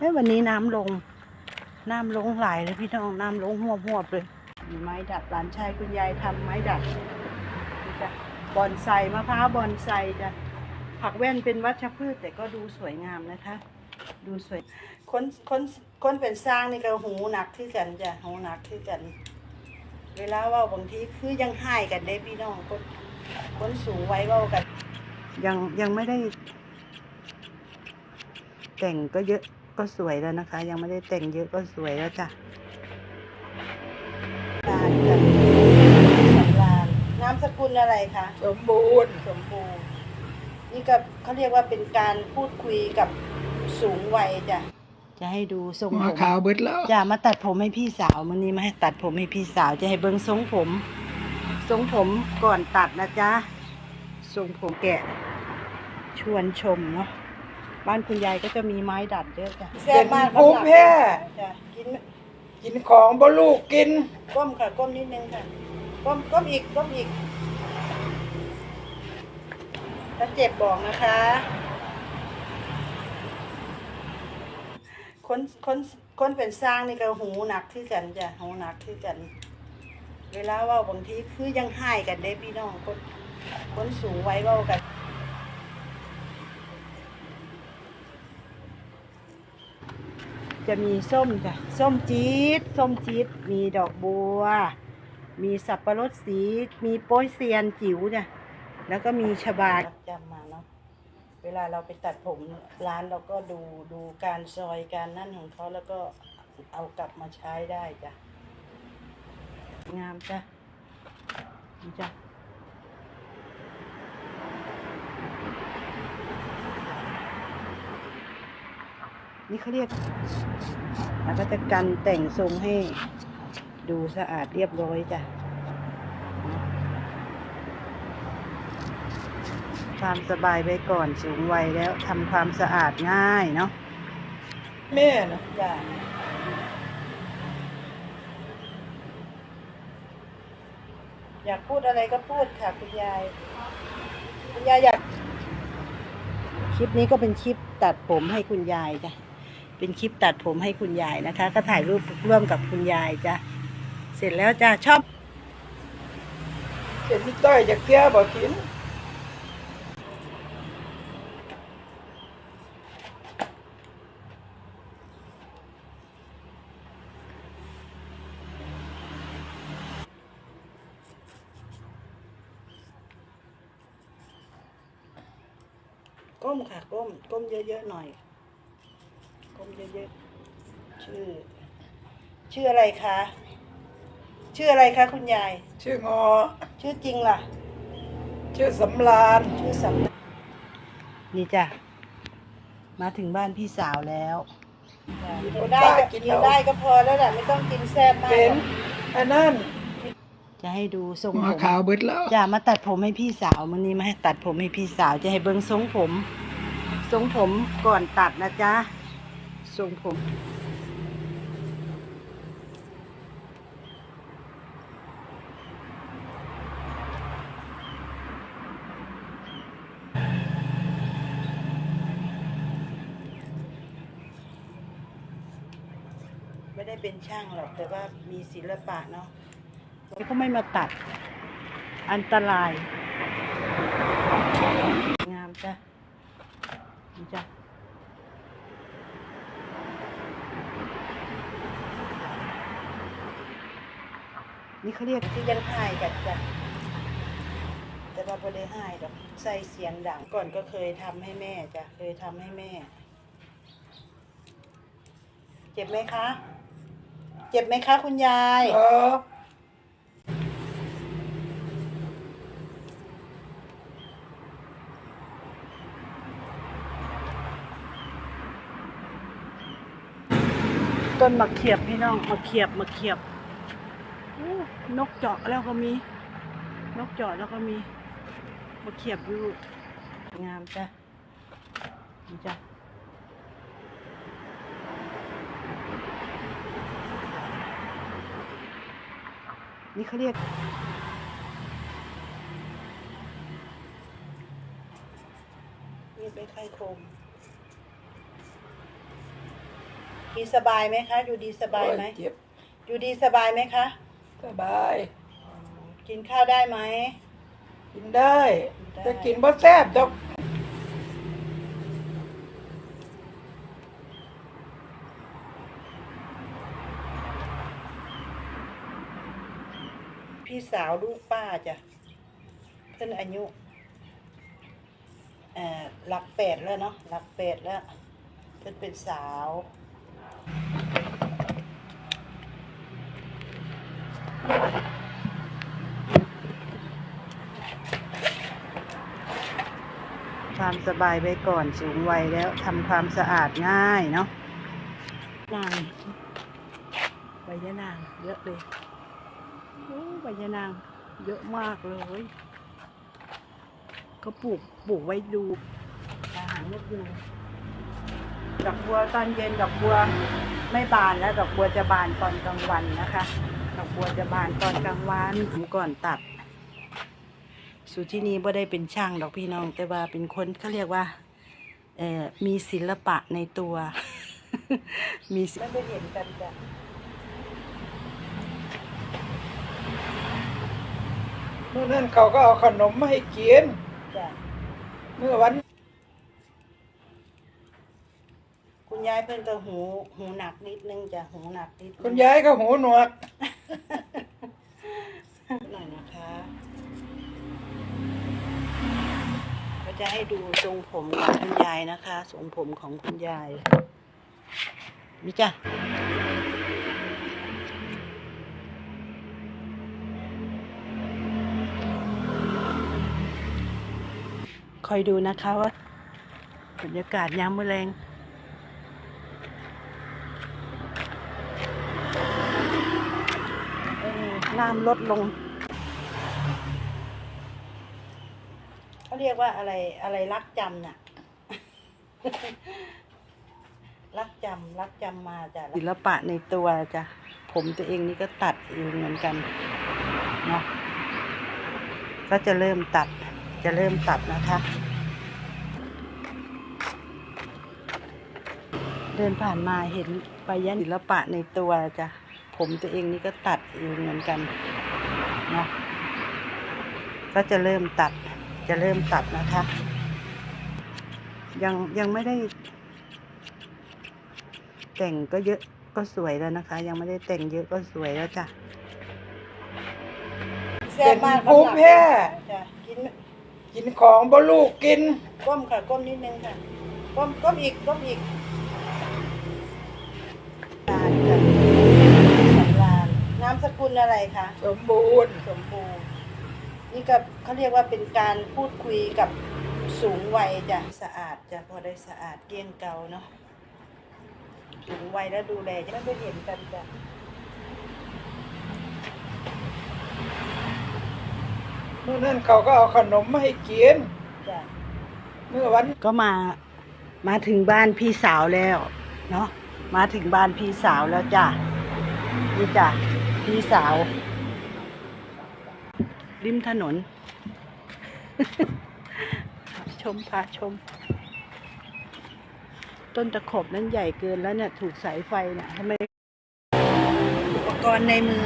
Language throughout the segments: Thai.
เอ้ยวันนี้น้ำลง น้ำลงหลายเลยพี่น้อง น้ำลงหัวหวเลยมีไม้ดัดหลานชายคุณยายทำไม้ดัดจ้ะบอนไซมะพร้าวบอนไซจ้ะผักแว่นเป็นวัชพืชแต่ก็ดูสวยงามนะคะ ดูสวย คนคนคนเป็นสร้างนี่ก็หูหนักคือกันจ้ะหูหนักคือกัน เวลาว่าบางทีคือยังให้กันได้พี่น้องคนคนสูงไว้เว้ากัน ยังยังไม่ได้ แต่งก็เยอะ ก็สวยแล้วนะคะ ยังไม่ได้แต่งเยอะก็สวยแล้วจ้ะลานจ้ะสำรานนามสกุลอะไรคะสมบูรณ์ สมบูรณ์ นี่ก็เขาเรียกว่าเป็นการพูดคุยกับสูงวัยจ้ะจะให้ดูทรงหัผวมขาวเบิดแล้วจะมาตัดผมให้พี่สาวมื้อนี้มาให้ตัดผมให้พี่สาวจะให้เบิ้งทรงผม ทรงผมก่อนตัดนะจ๊ะทรงผมแกะ ชวนชมเนาะ บ้านคุณยายก็จะมีไม้ดัดเยอะจ้ะเป็นภูมิแพ้ จ้ะกินไหมกินของบ่ลูกกิน ก้มค่ะก้มนิดนึงค่ะก้มก้มอีกก้มอีกถ้าเจ็บบอกนะคะ คนคนคนเป็นสร้างนี่ก็หูหนักคือกันจ้ะหูหนักคือกัน เวลาเว่าบางทีคือยังให้กันได้พี่น้องคนคนสูงไว้เว้ากัน จะมีส้มจ้ะส้มจี๊ดส้มจี๊ดมีดอกบัว มีสับปะรดสี มีโป้ยเซียนจิ๋วจ้ะแล้วก็มีชบาจำมาเนาะเวลาเราไปตัดผมร้านเราก็ดูดูการซอยการนั่นของเขาแล้วก็เอากลับมาใช้ได้จ้ะงามจ้ะจ้ะ นี่เขาเรียกแล้วก็จะกันแต่งทรงให้ดูสะอาดเรียบร้อยจ้ะความสบายไว้ก่อนสูงวัยแล้วทำความสะอาดง่ายเนาะแม่นะจ้ะอยากพูดอะไรก็พูดค่ะคุณยาย คุณยายอยาก คลิปนี้ก็เป็นคลิปตัดผมให้คุณยายจ้ะ เป็นคลิปตัดผมให้คุณยายนะคะ ก็ถ่ายรูปร่วมกับคุณยายจ้ะเสร็จแล้วจ้ะชอบเป็นที่ต้อยจะเกลือบ่กินก้มค่ะ ก้ม ก้มเยอะ ๆ หน่อย ก้มเยอะๆชื่อ ชื่ออะไรคะ ชื่ออะไรคะคุณยาย ชื่องอ ชื่อจริงล่ะ ชื่อสำราญ ชื่อสำนักนี่จ้ะ มาถึงบ้านพี่สาวแล้วกินได้ก็กินได้ก็พอแล้วแหละไม่ต้องกินแซ่บมากเป็นอันนั้นจะให้ดูทรงหัผวมขาวเบิดแล้วจะมาตัดผมให้พี่สาวมื้อนี้มาให้ตัดผมให้พี่สาวจะให้เบิ้งทรงผม ทรงผมก่อนตัดนะจ๊ะ ทรงผม ไม่ได้เป็นช่างหรอก แต่ว่ามีศิลปะเนาะแล้วก็ไม่มาตัด อันตราย งามจ้ะจ้ะ นี่เขาเรียกที่ยังหายกันจ้ะแต่ว่าไม่ได้หายดอกใส่เสียงดังก่อนก็เคยทำให้แม่จ้ะเคยทำให้แม่ เจ็บไหมคะ เจ็บไหมคะ คุณยายเออต้นมะเขียบพี่น้องมะเขียบมะเขียบอู้ นกเจาะแล้วก็มี นกเจาะแล้วก็มีมะเขียบอยู่งามจ้ะนี่จ้ะนี่เขาเรียกนี่เป็นไข่โคมดีสบายไหมคะ อยู่ดีสบายไหมโอ้เจ็บ อยู่ดีสบายไหมคะ สบาย กินข้าวได้ไหม กินได้ได้ จะกินบ่แซ่บดอกพี่สาวลูกป้าจ้ะ เพิ่นอายุเอ่อหลักแปดแล้วเนาะหลักแปดแล้ว เพิ่นเป็นสาว ความสบายไว้ก่อนสูงวัยแล้วทำความสะอาดง่ายเนาะนางใบยะนางเยอะเลยโอ้ใบยะนางเยอะมากเลยเขาปลูกปลูกไว้ดูอาหารนกยูดอกบัวตอนเย็นดอกบัวไม่บานแล้วดอกบัวจะบานตอนกลางวันนะคะ บัวจะบานตอนกลางวันผมก่อนตัด สุที่นี้บ่ได้เป็นช่างดอกพี่น้อง แต่ว่าเป็นคนเขาเรียกว่าเอ่อมีศิลปะในตัว มีศิลไม่เห็นกันจ้ะเมื่อนั้นเขาก็เอาขนมมาให้กินจ้ะเมื่อวัน คุณยายเพิ่นก็หูหูหนักนิดนึงจ้ะหูหนักนิดนึงคุณยายก็หูหนวก หน่อยนะคะ ก็จะให้ดูทรงผมของคุณยายนะคะทรงผมของคุณยายนี่จ้ะคอยดูนะคะว่าบรรยากาศยามมื้อแรง เออ น้ำลดลงเขาเรียกว่าอะไรอะไรรักจำน่ะ รักจำรักจำมาจ้ะศิลปะในตัวจ้ะผมตัวเองนี่ก็ตัดเองเหมือนกันเนาะก็จะเริ่มตัด จะเริ่มตัดนะคะ เดินผ่านมาเห็นไปยันศิลปะในตัวจ้ะ ผมตัวเองนี่ก็ตัดเองเหมือนกันเนาะก็จะเริ่มตัด จะเริ่มตัดนะคะ ยังยังไม่ได้ แต่งก็เยอะก็สวยแล้วนะคะ ยังไม่ได้แต่งเยอะก็สวยแล้วจ้ะเป็นภูมิแพ้ จ้ะกินกินของบ่ลูกกิน ก้มค่ะก้มนิดนึงค่ะก้มก้มอีกก้มอีกสำราญค่ะสำราญ นามสกุลอะไรคะสมบูรณ์ สมบูรณ์ นี่ก็เขาเรียกว่าเป็นการพูดคุยกับสูงวัยจ้ะสะอาดจ้ะพอได้สะอาดเกลี้ยงเกลาเนาะสูงวัยแล้วดูแลจะไม่ไปเห็นกันจ้ะเมื่อนั้นเขาก็เอาขนมมาให้กินจ้ะเมื่อวันก็มามาถึงบ้านพี่สาวแล้ว เนาะมาถึงบ้านพี่สาวแล้วจ้ะนี่จ้ะ พี่สาว ริมถนน ชมพาชม ต้นตะขบนั้นใหญ่เกินแล้วเนี่ย ถูกสายไฟเนี่ยทำไมอุปกรณ์ในมือ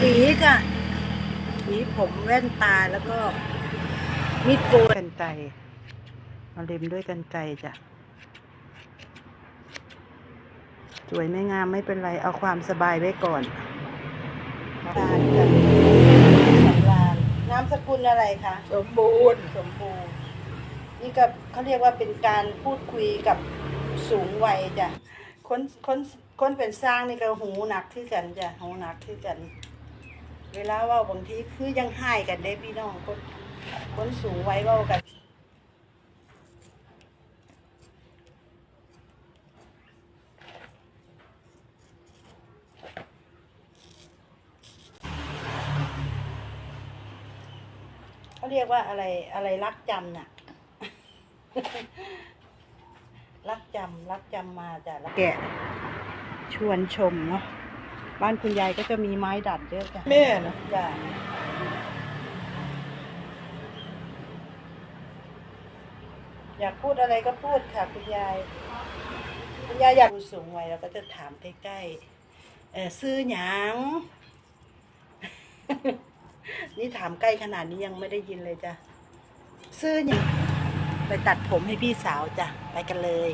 หวีจ้ะหวีผมแว่นตาแล้วก็มีดโกนกันไกรมาเล็มด้วยกันไกรจ้ะ สวยไม่งามไม่เป็นไร เอาความสบายไว้ก่อนสำราญจ้ะสำราญนามสกุลอะไรคะ สมบูรณ์สมบูรณ์ นี่ก็เขาเรียกว่าเป็นการพูดคุยกับสูงวัยจ้ะ คนคนคนเป็นสร้างนี่ก็หูหนักที่กันจ้ะ หูหนักที่กัน เวลาเว่าบางทีคือยังให้กันได้พี่น้องคนคนสูงวัยเว่ากัน เขาเรียกว่าอะไรอะไรรักจำน่ะ รักจำรักจำมาจ้ะแล้วแกะชวนชมเนาะบ้านคุณยายก็จะมีไม้ดัดเยอะจ้ะแม่นะจ้ะอยากพูดอะไรก็พูดค่ะ คุณยายยายอยากผู้สูงวัยเราก็จะถามใกล้ๆเออซื้อหยัง นี่ถามใกล้ขนาดนี้ยังไม่ได้ยินเลยจ้ะ ซื้อหยังไปตัดผมให้พี่สาวจ้ะ ไปกันเลย